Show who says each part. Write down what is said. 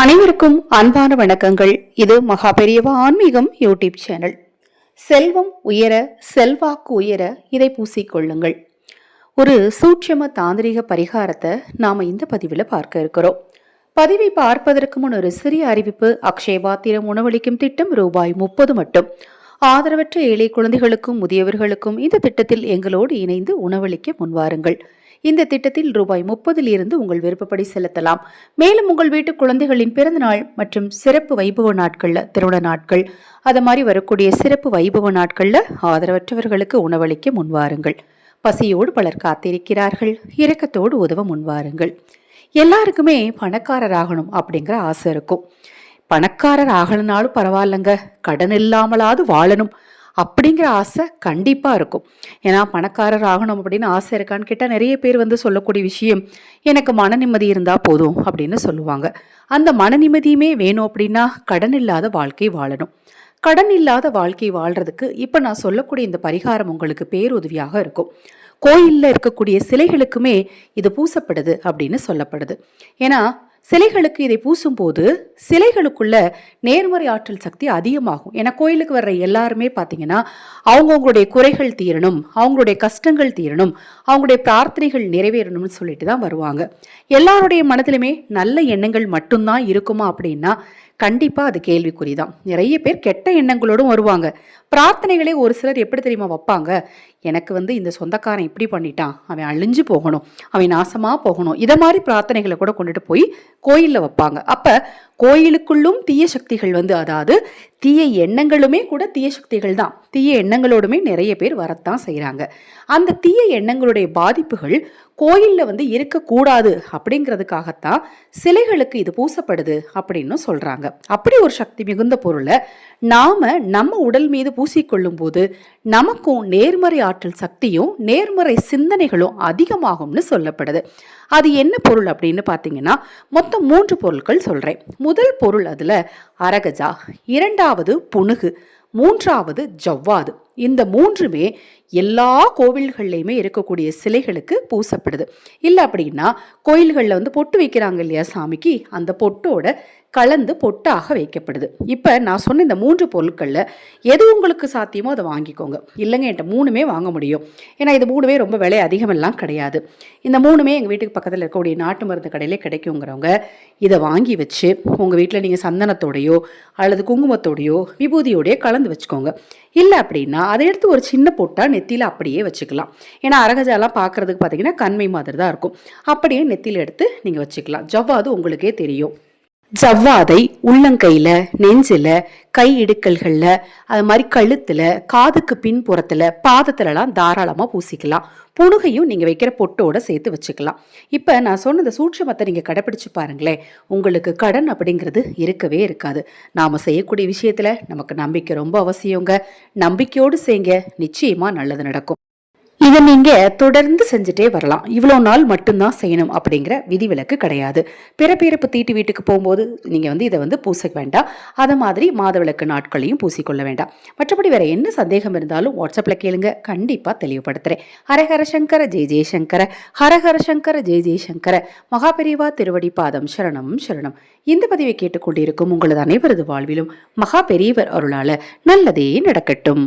Speaker 1: அனைவருக்கும் அன்பான வணக்கங்கள். இது மகா பெரியவா ஆன்மீகம் யூடியூப் சேனல். செல்வம் உயர செல்வாக்கு உயர இதை பூசிக்கொள்ளுங்கள். ஒரு சூட்சம தாந்திரிக பரிகாரத்தை நாம் இந்த பதிவில் பார்க்க இருக்கிறோம். பதிவை பார்ப்பதற்கு முன் ஒரு சிறிய அறிவிப்பு அக்ஷயபாத்திரம் உணவளிக்கும் திட்டம் ரூபாய் முப்பது மட்டும். ஆதரவற்ற ஏழை குழந்தைகளுக்கும் முதியவர்களுக்கும் இந்த திட்டத்தில் எங்களோடு இணைந்து உணவளிக்க முன்வாருங்கள். இந்த திட்டத்தில் ரூபாய் முப்பதிலிருந்து உங்கள் விருப்பப்படி செலுத்தலாம். மேலும் உங்கள் வீட்டு குழந்தைகளின் பிறந்தநாள் மற்றும் சிறப்பு வைபவ நாட்கள்ல திருமண நாட்கள். அது மாதிரி வரக்கூடிய சிறப்பு வைபவ நாட்கள்ல ஆதரவற்றவர்களுக்கு உணவளிக்க முன்வாருங்கள் பசியோடு பலர் காத்திருக்கிறார்கள். இரக்கத்தோடு உதவ முன்வாருங்கள் எல்லாருக்குமே பணக்காரர் ஆகணும் அப்படிங்கிற ஆசை இருக்கும். பணக்காரர் ஆகணும்னாலும் பரவாயில்லைங்க. கடன் இல்லாமலாவது வாழணும். அப்படிங்கிற ஆசை கண்டிப்பாக இருக்கும். ஏன்னா பணக்காரர் ஆகணும் அப்படின்னு ஆசை இருக்கான்னு கேட்டால் நிறைய பேர் வந்து சொல்லக்கூடிய விஷயம் எனக்கு மன நிம்மதி இருந்தால் போதும் அப்படின்னு சொல்லுவாங்க. அந்த மன நிம்மதியுமே வேணும் அப்படின்னா கடன் இல்லாத வாழ்க்கை வாழணும். கடன் இல்லாத வாழ்க்கை வாழ்கிறதுக்கு இப்போ நான் சொல்லக்கூடிய இந்த பரிகாரம் உங்களுக்கு பேருதவியாக இருக்கும். கோயிலில் இருக்கக்கூடிய சிலைகளுக்குமே இது பூசப்படுது அப்படின்னு சொல்லப்படுது. ஏன்னா சிலைகளுக்கு இதை பூசும்போது சிலைகளுக்குள்ள நேர்மறை ஆற்றல் சக்தி அதிகமாகும். ஏன்னா கோயிலுக்கு வர்ற எல்லாருமே பார்த்தீங்கன்னா அவங்கவுங்களுடைய குறைகள் தீரணும் அவங்களுடைய கஷ்டங்கள் தீரணும் அவங்களுடைய பிரார்த்தனைகள் நிறைவேறணும்னு சொல்லிட்டு தான் வருவாங்க. எல்லாருடைய மனதிலுமே நல்ல எண்ணங்கள் மட்டும்தான் இருக்குமா அப்படின்னா கண்டிப்பாக அது கேள்விக்குறி தான் நிறைய பேர் கெட்ட எண்ணங்களோடும் வருவாங்க. பிரார்த்தனைகளே ஒரு சிலர் எப்படி தெரியுமா வைப்பாங்க? எனக்கு வந்து இந்த சொந்தக்காரன் இப்படி பண்ணிட்டான். அவன் அழிஞ்சு போகணும். அவன் நாசமாக போகணும். இதை மாதிரி பிரார்த்தனைகளை கூட கொண்டுட்டு போய் கோயிலில் வைப்பாங்க. அப்போ கோயிலுக்குள்ளும் தீய சக்திகள் வந்து அதாவது தீய எண்ணங்களுமே கூட தீய சக்திகள் தான். தீய எண்ணங்களோடுமே நிறைய பேர் வரத்தான் செய்கிறாங்க அந்த தீய எண்ணங்களுடைய பாதிப்புகள் கோயிலில் வந்து இருக்கக்கூடாது அப்படிங்கிறதுக்காகத்தான் சிலைகளுக்கு இது பூசப்படுது அப்படின்னு சொல்கிறாங்க அப்படி ஒரு சக்தி மிகுந்த பொருளை நாம் நம்ம உடல் மீது பூசிக்கொள்ளும் போது நமக்கும் நேர்மறை ஆற்றல் சக்தியும் நேர்மறை சிந்தனைகளும் அதிகமாகும்னு சொல்லப்படுது. அது என்ன பொருள் அப்படின்னு பார்த்தீங்கன்னா மொத்தம் மூன்று பொருட்கள் சொல்கிறேன் முதல் பொருள் அதில் அரகஜா இரண்டாவது புனுகு மூன்றாவது ஜவ்வாது. இந்த மூன்றுமே எல்லா கோவில்கள்லையுமே இருக்கக்கூடிய சிலைகளுக்கு பூசப்படுது. இல்லை அப்படின்னா கோயில்களில் வந்து பொட்டு வைக்கிறாங்க இல்லையா சாமிக்கு? அந்த பொட்டோட கலந்து பொட்டாக வைக்கப்படுது. இப்போ நான் சொன்ன இந்த மூன்று பொருட்களில் எது உங்களுக்கு சாத்தியமோ அதை வாங்கிக்கோங்க. இல்லைங்க என்கிட்ட மூணுமே வாங்க முடியும். ஏன்னா இது மூணுமே ரொம்ப விலை அதிகமெல்லாம் கிடையாது. இந்த மூணுமே எங்கள் வீட்டுக்கு பக்கத்தில் இருக்கக்கூடிய நாட்டு மருந்து கடையிலே கிடைக்குங்கிறவங்க இதை வாங்கி வச்சு உங்கள் வீட்டில் நீங்கள் சந்தனத்தோடையோ அல்லது குங்குமத்தோடையோ விபூதியோடையோ கலந்து வச்சுக்கோங்க. இல்லை அப்படின்னா அதை எடுத்து ஒரு சின்ன பொட்டா நெத்தியில் அப்படியே வச்சுக்கலாம். ஏன்னா அரகஜாலாம் பார்க்குறதுக்கு பார்த்தீங்கன்னா கண்மை மாதிரி தான் இருக்கும். அப்படியே நெத்தியில் எடுத்து நீங்கள் வச்சுக்கலாம். ஜவ்வாது உங்களுக்கே தெரியும். ஜவ்வாதை உள்ளங்கையில் நெஞ்சில் கை இடுக்கல்களில் அது மாதிரி கழுத்தில் காதுக்கு பின்புறத்தில் பாதத்துலலாம் தாராளமாக பூசிக்கலாம். புணுகையும் நீங்கள் வைக்கிற பொட்டோட சேர்த்து வச்சுக்கலாம். இப்போ நான் சொன்ன இந்த சூட்சமத்தை நீங்கள் கடைப்பிடிச்சு பாருங்களேன். உங்களுக்கு கடன் அப்படிங்கிறது இருக்கவே இருக்காது. நாம் செய்யக்கூடிய விஷயத்தில் நமக்கு நம்பிக்கை ரொம்ப அவசியங்க. நம்பிக்கையோடு செய்யுங்க நிச்சயமாக நல்லது நடக்கும். இதை நீங்கள் தொடர்ந்து செஞ்சுட்டே வரலாம். இவ்வளோ நாள் மட்டும்தான் செய்யணும் அப்படிங்கிற விதிவிலக்கு கிடையாது. பிறப்பிறப்பு தீட்டு வீட்டுக்கு போகும்போது நீங்கள் வந்து இதை வந்து பூச வேண்டாம். அதை மாதிரி மாதவிளக்கு நாட்களையும் பூசிக்கொள்ள வேண்டாம். மற்றபடி வேறு என்ன சந்தேகம் இருந்தாலும் வாட்ஸ்அப்பில் கேளுங்க. கண்டிப்பாக தெளிவுபடுத்துகிறேன் ஹரஹர சங்கர ஜெய ஜெயசங்கர ஹரஹர சங்கர ஜெய ஜெயசங்கர மகாபெரிவா திருவடி பாதம் சரணம் சரணம். இந்த பதிவை கேட்டுக்கொண்டிருக்கும் உங்களது அனைவரது வாழ்விலும் மகா பெரியவர் அருளால நல்லதே நடக்கட்டும்.